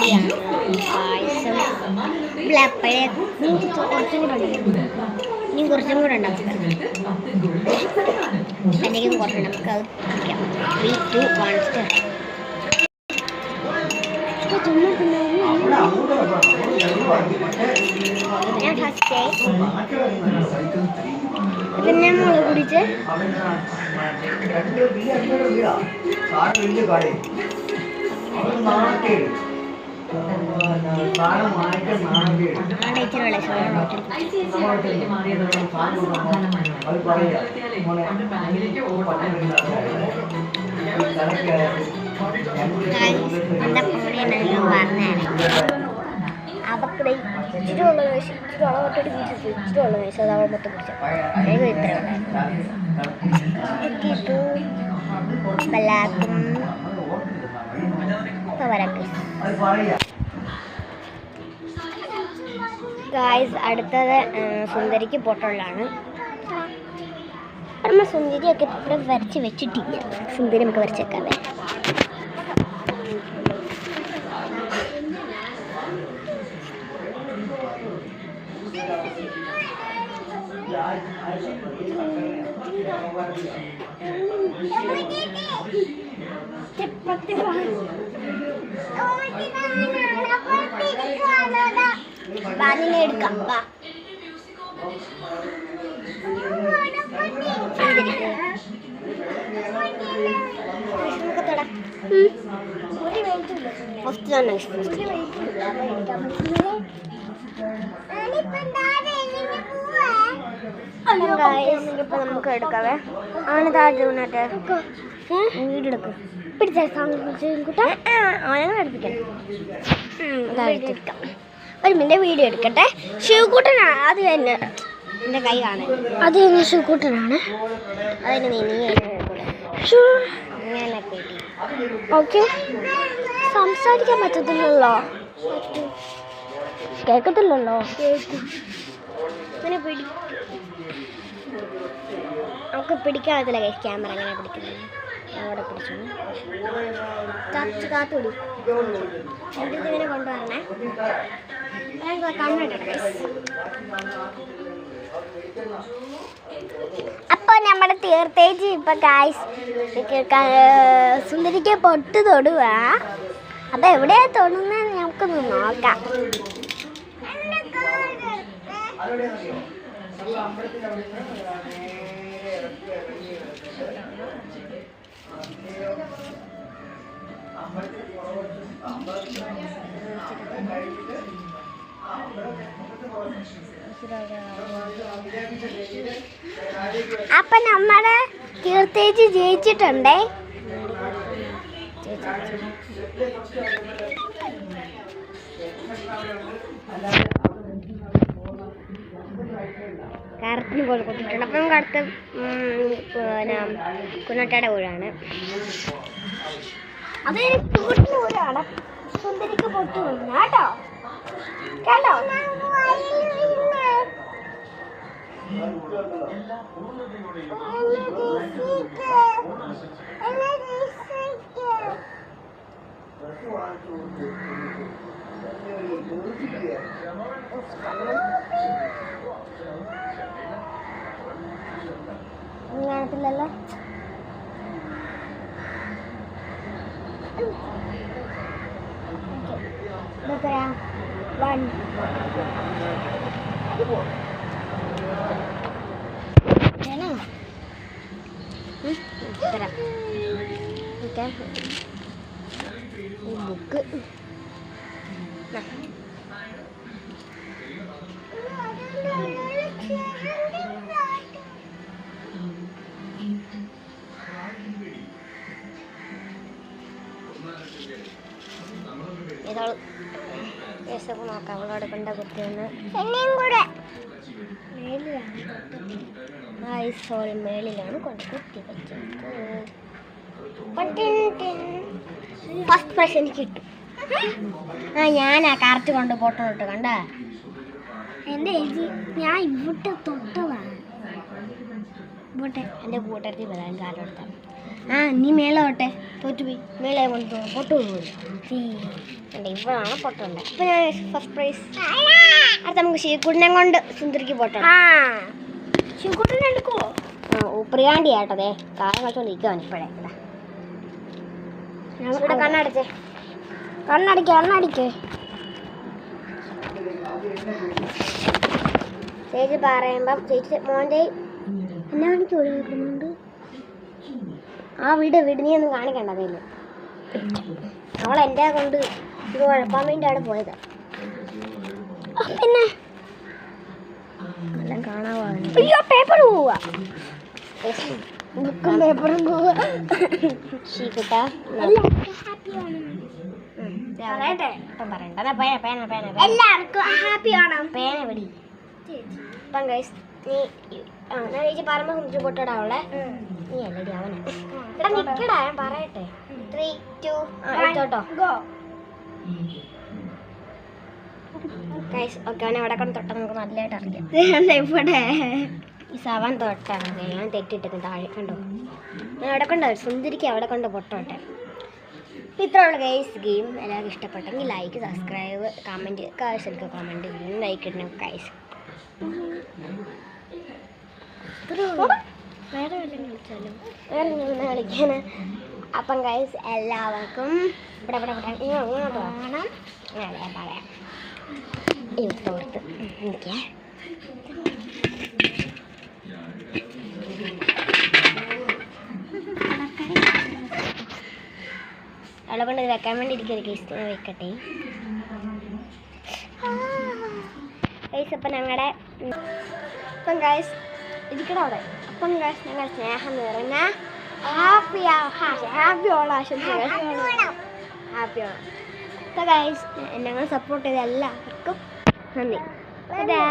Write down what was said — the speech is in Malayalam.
പൊടിയാണ് പായസം ഇവിടെ അപ്പോഴേ കുറച്ചും കൂടെ ഉണ്ട് ഇനി കുറച്ചും കൂടെ ഉണ്ടാക്കാം അല്ലെങ്കിൽ കുറച്ച് നമുക്ക് അത് കുടിക്കാം ത്രീ ടു വൺ സ്റ്റാർ ഞാൻ ഫസ്റ്റ് പിന്നെ മുളക് കുടിച്ച് ആടെ അവക്കടെ ഇച്ചിരി ഉള്ള കഴിച്ച് ഇച്ചിരി ഉളവട്ടിട്ട് വീട്ടിൽ ഇച്ചിരി ഉള്ള കഴിച്ചു അത് അവൾ മൊത്തം കുടിച്ചു എനിക്ക് ഇത്ര ഇത് ബലാക്കും ഗായ്സ് അടുത്തത് സുന്ദരിക്ക് പൊട്ടുള്ളതാണ്. നമ്മൾ സുന്ദരിയൊക്കെ ഇവിടെ വരച്ച് വെച്ചിട്ടില്ല. സുന്ദരി നമുക്ക് വരച്ചേക്കാവേ ബാലിനെ എടുക്കാം വാ. ഫസ്റ്റ് തന്നെ ഫസ്റ്റ് ഇപ്പൊ നമുക്ക് എടുക്കാവേ. ആണ് വീടെടുക്കും ഒരു മിനിറ്റ് വീഡിയോ എടുക്കട്ടെ. ശിവകൂട്ടനാണ് അത് തന്നെ. എന്റെ കൈ കാണാൻ അത് തന്നെ ശിവകൂട്ടനാണ് അതിന് നീ നീ ഇങ്ങനെ ഓക്കെ. സംസാരിക്കാൻ പറ്റത്തില്ലല്ലോ. കേൾക്കത്തില്ലല്ലോ. ഇങ്ങനെ പിടി. നമുക്ക് പിടിക്കാൻ പറ്റില്ല ക്യാമറ അങ്ങനെ പിടിക്കുന്നത്? അവിടെ പിടിച്ചു. കാത്ത് കാത്ത് പിടി. എന്നിട്ട് ഇങ്ങനെ കൊണ്ടുവരണേ? കണ്ണിട്ടെ അപ്പോൾ നമ്മുടെ തീർത്തേച്ച് ഇപ്പൊ കായ്സ് സുന്ദരിക്ക് പൊട്ട് തൊടുക അപ്പൊ എവിടെയാ തൊടുന്നത് നമുക്ക് നോക്കാം. അപ്പൊ നമ്മുടെ കീർത്തേച്ച് ജയിച്ചിട്ടുണ്ടേ? കറക്റ്റിന് പോലെ കൊടുത്തിട്ടുണ്ട് അപ്പം ഉം, പിന്നെ കുന്നട്ടയുടെ ഊഴാണ്. അത് കൂട്ടിന് സുന്ദരിക്ക് പൊട്ടു വന്നു. കേട്ടോ? കേട്ടോ? നീ കാണത്തില്ലല്ലോ എത്രയാ വൺ വേണോ ഉം, തരാം ഓക്കെ ബുക്ക്. ഇതവൾ കേസൊക്കെ നോക്കാം. അവളോട് കൊണ്ട കുത്തിയെന്ന്. എന്നെയും കൂടെ. മേലിലാണ് ആ സോറി മേളിലാണ് കൊണ്ട് കുത്തി ഫസ്റ്റ് പ്രൈസ് എനിക്ക് കിട്ടും. ആ ഞാനാ കറക്റ്റ് കൊണ്ട് ഫോട്ടോ ഇട്ട് കണ്ട? എന്റെ ഞാൻ ഇവിടെ തൊട്ടതാണ്. ഇവിടെ കൂട്ടത്തിൽ വരാൻ കാലം എടുത്താണ്. ആ നീ മേളോട്ടെ തോറ്റുപോയി മേളെ കൊണ്ട് പൊട്ടു പോയി. ഇവിടാണ് പൊട്ടുണ്ട് ഇപ്പൊ ഞാൻ ഫസ്റ്റ് പ്രൈസ് അടുത്ത നമുക്ക് ശിവക്കുട്ടിനെ കൊണ്ട് സുന്ദരിക്ക് പൊട്ടണം. ശിവക്കുട്ടിനെ എടുക്കുമോ ആ പ്രിയാണ്ടി ആട്ടതേ കാലം കളിച്ചോണ്ടിരിക്കുവാണ് ഇപ്പോഴേ. ഇവിടെ കണ്ണടച്ചേ. കണ്ണടിക്കേ കണ്ണടിക്കേ. ചേച്ചി പറയുമ്പം ചേച്ചി മോന്റെ എന്നാ എനിക്ക് ഒഴിവിടുന്നുണ്ട് ആ വീട് വീട് നീ ഒന്നും കാണിക്കണ്ടതില്ല അവൾ എന്റെ കൊണ്ട് ഇത് കുഴപ്പാൻ വേണ്ടി അവിടെ പോയത് പിന്നെ? എല്ലാം കാണാവാ അയ്യോ പേപ്പർ പോവാ ബുക്കും പേപ്പറും പോവാ ശീക്കുട്ട എല്ലാവർക്കും ഹാപ്പി പേന പിടി ഇപ്പം ഗൈസ് നീ ആ ഞാൻ ചേച്ചി പറയുമ്പോൾ കുഞ്ചു പൊട്ടടാ അവളെ. നീ അല്ലടി അവനെ. എടാ നിക്കടാ ഞാൻ പറയട്ടെ. ത്രീ ടു ഗൈസ് ഓക്കെ അവനെ അവിടെ കൊണ്ട് തൊട്ടാൽ നമുക്ക് നല്ലതായിട്ട് അറിയാം. ഇവിടെ? ഈ സവൻ തൊട്ടാണ്. ഞാൻ തെറ്റിട്ടത് താഴെ കണ്ടോ? ഞാൻ അവിടെ കൊണ്ട് സുന്ദരിക്ക് അവിടെ കൊണ്ട് പൊട്ടോട്ടെ. ഇത്രയുള്ള ഗൈസ് ഗെയിം എല്ലാവർക്കും ഇഷ്ടപ്പെട്ടെങ്കിൽ ലൈക്ക് സബ്സ്ക്രൈബ് കമന്റ് കാശൊക്കെ കമന്റ് ചെയ്യും ലൈക്ക് ഇടണം ഗൈസ് വേറെ വല്ലതും കളിച്ചാലോ ഇങ്ങനെ അപ്പം ഗൈസ് എല്ലാവർക്കും ഇവിടെ ഇവിടെ ഇവിടെ. ഇങ്ങോ- ഇങ്ങോട്ട് വേണം ഞാൻ പറയാം. ഇവിടുത്തോർത്ത് എനിക്ക് അവളെ കൊണ്ട് വെക്കാൻ വേണ്ടി കേസ് ഞാൻ വെക്കട്ടെ. ഗൈസ് അപ്പം ഞങ്ങളുടെ അപ്പം ഗൈസ് ഇരിക്കണം അവിടെ. അപ്പം ഞങ്ങൾ സ്നേഹം നിറഞ്ഞ ഹാപ്പി ഹാപ്പി ഓണം ആശംസകൾ. ഹാപ്പി ഓണം അപ്പം ഗൈസ് ഞങ്ങൾ സപ്പോർട്ട് ചെയ്ത എല്ലാവർക്കും നന്ദി. അതാ.